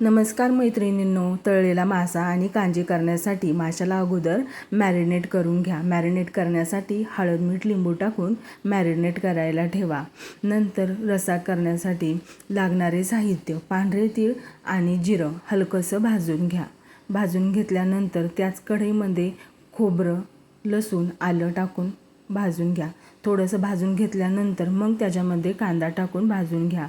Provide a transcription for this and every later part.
नमस्कार मैत्रिणींनो तळलेला मासा आणि कांजी करण्यासाठी माशाला अगोदर मॅरिनेट करून घ्या. मॅरिनेट करण्यासाठी हळद मीठ लिंबू टाकून मॅरिनेट करायला ठेवा. नंतर रसा करण्यासाठी लागणारे साहित्य पांढरे तीळ आणि जिरं हलकंसं भाजून घ्या. भाजून घेतल्यानंतर त्याच कढईमध्ये खोबरं लसूण आलं टाकून भाजून घ्या. थोडंसं भाजून घेतल्यानंतर मग त्याच्यामध्ये कांदा टाकून भाजून घ्या.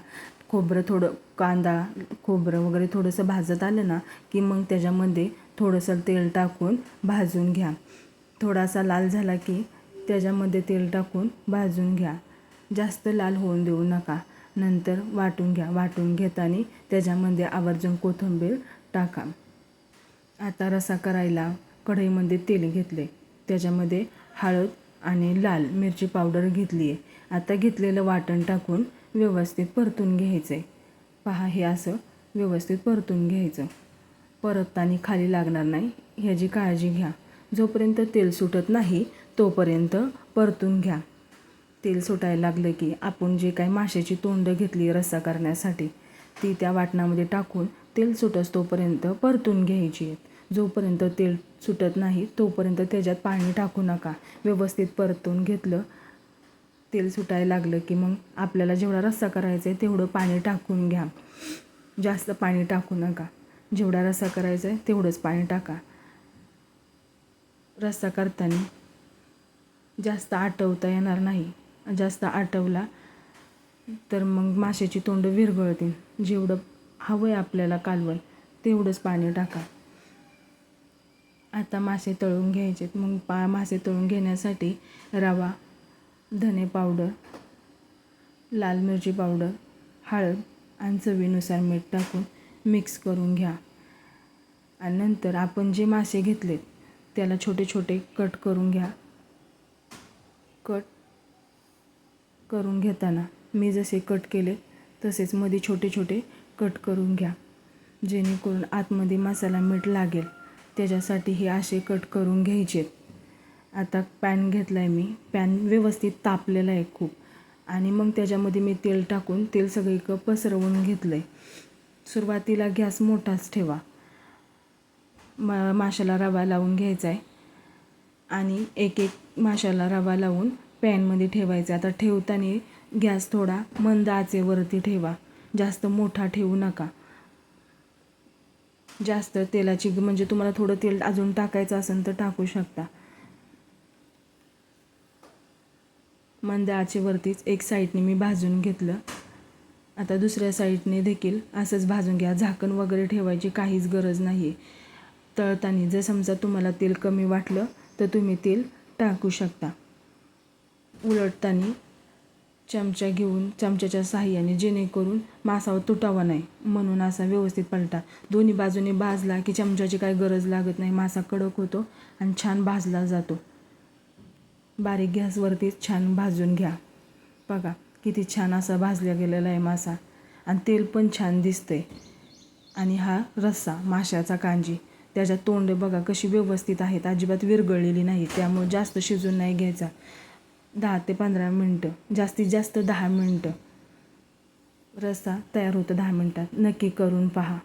खोबरं थोडं कांदा खोबरं वगैरे थोडंसं भाजत आलं ना की मग त्याच्यामध्ये थोडंसं तेल टाकून भाजून घ्या. थोडासा लाल झाला की त्याच्यामध्ये तेल टाकून भाजून घ्या. जास्त लाल होऊन देऊ नका. नंतर वाटून घ्या. वाटून घेताना त्याच्यामध्ये आवर्जून कोथिंबीर टाका. आता रसा करायला कढईमध्ये तेल घेतले. त्याच्यामध्ये हळद आणि लाल मिरची पावडर घेतली आहे आता घेतलेलं वाटण टाकून व्यवस्थित परतून घ्यायचं आहे पहा हे असं व्यवस्थित परतून घ्यायचं. परतताना खाली लागणार नाही ह्याची काळजी घ्या. जोपर्यंत तेल सुटत नाही तोपर्यंत परतून घ्या. तेल सुटायला लागलं की आपण जे काही माशाची तोंड घेतली रस्सा करण्यासाठी ती त्या वाटणामध्ये टाकून तेल सुटस तोपर्यंत परतून घ्यायची आहेत. जोपर्यंत तेल सुटत नाही तोपर्यंत त्याच्यात पाणी टाकू नका. व्यवस्थित परतून घेतलं तेल सुटायला लागलं की मग आपल्याला जेवढा रस्सा करायचा आहे तेवढं पाणी टाकून घ्या. जास्त पाणी टाकू नका. जेवढा रस्सा करायचा आहे तेवढंच पाणी टाका. रस्सा करताना जास्त आटवता येणार नाही. जास्त आटवला तर मग माशाची तोंड विरघळतील. जेवढं हवं आहे आपल्याला कालवण तेवढंच पाणी टाका. आता मासे तळून घ्यायचेत. मग पा मासे तळून घेण्यासाठी रवा धने पावडर लाल मिरची पावडर हळद आणि चवीनुसार मीठ टाकून मिक्स करून घ्या. आणि नंतर आपण जे मासे घेतलेत त्याला छोटे छोटे कट करून घ्या. कट करून घेताना मी जसे कट केले तसेच मध्ये छोटे छोटे कट करून घ्या. जेणेकरून आतमध्ये मसाला मीठ लागेल. त्याच्यासाठी हे असे कट करून घ्यायचेत. आता पॅन घेतला आहे मी. पॅन व्यवस्थित तापलेला आहे खूप. आणि मग त्याच्यामध्ये मी तेल टाकून तेल सगळीकडं पसरवून घेतलं आहे सुरुवातीला गॅस मोठाच ठेवा. मा माशाला रवा लावून घ्यायचा आहे आणि एक एक माशाला रवा लावून पॅनमध्ये ठेवायचा आता ठेवताना गॅस थोडा मंद आचेवरती ठेवा. जास्त मोठा ठेवू नका. जास्त तेलाची म्हणजे तुम्हाला थोडं तेल अजून टाकायचं असेल तर टाकू शकता. मंद आचेवरतीच एक साईडने मी भाजून घेतलं. आता दुसऱ्या साईडने देखील असंच भाजून घ्या. झाकण वगैरे ठेवायची काहीच गरज नाही आहे तळताना जर समजा तुम्हाला तेल कमी वाटलं तर तुम्ही तेल टाकू शकता. उलटताना चमचा घेऊन चमच्याच्या सहाय्याने जेणेकरून मासावर तुटावा नाही. म्हणून असा व्यवस्थित पलटा. दोन्ही बाजूने भाजला की चमच्याची काही गरज लागत नाही. मासा कडक होतो आणि छान भाजला जातो. बारीक गॅसवरतीच छान भाजून घ्या. बघा किती छान असा भाजल्या गेलेला आहे मासा. आणि तेल पण छान दिसतंय. आणि हा रस्सा माशाचा कांजी. त्याच्यात तोंड बघा कशी व्यवस्थित आहेत. अजिबात विरगळलेली नाही. त्यामुळे जास्त शिजून नाही घ्यायचा. दहा ते पंधरा मिनटं. जास्तीत जास्त दहा मिनटं. रस्सा तयार होतो दहा मिनटात. नक्की करून पहा.